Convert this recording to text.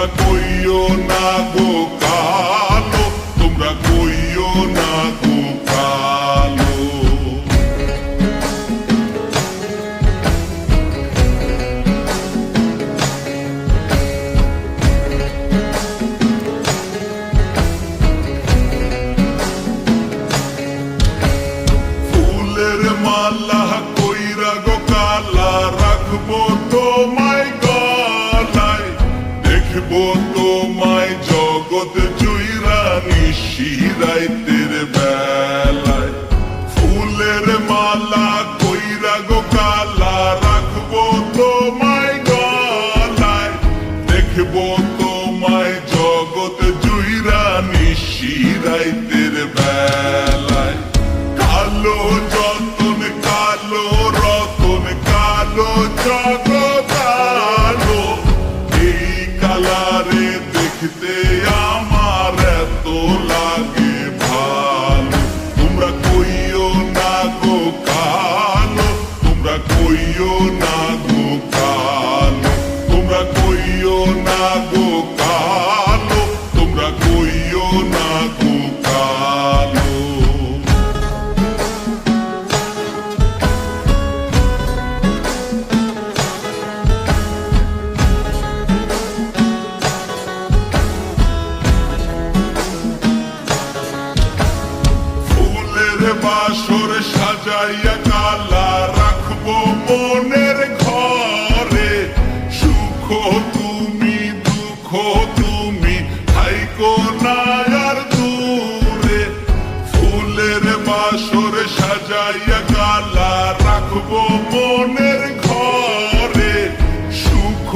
তোমরা কইও না গো তোমায় জগৎ জুইরা নিশিরাইতের বেলায়। ফুলের মালা কইরা গো কালা রাখব তোমায় গলায়। দেখব তোমায় জগৎ জুইরা নিশিরাইতের বেলায়। কালো যতন, কালো রতন, কালো জগতালো না গো তোমরা কইও না ফুলের সাজাইয়া তুমি হাইকো না আর দূরে ফুলের বাসর সাজাইয়া গালা রাখব মনের ঘরে সুখ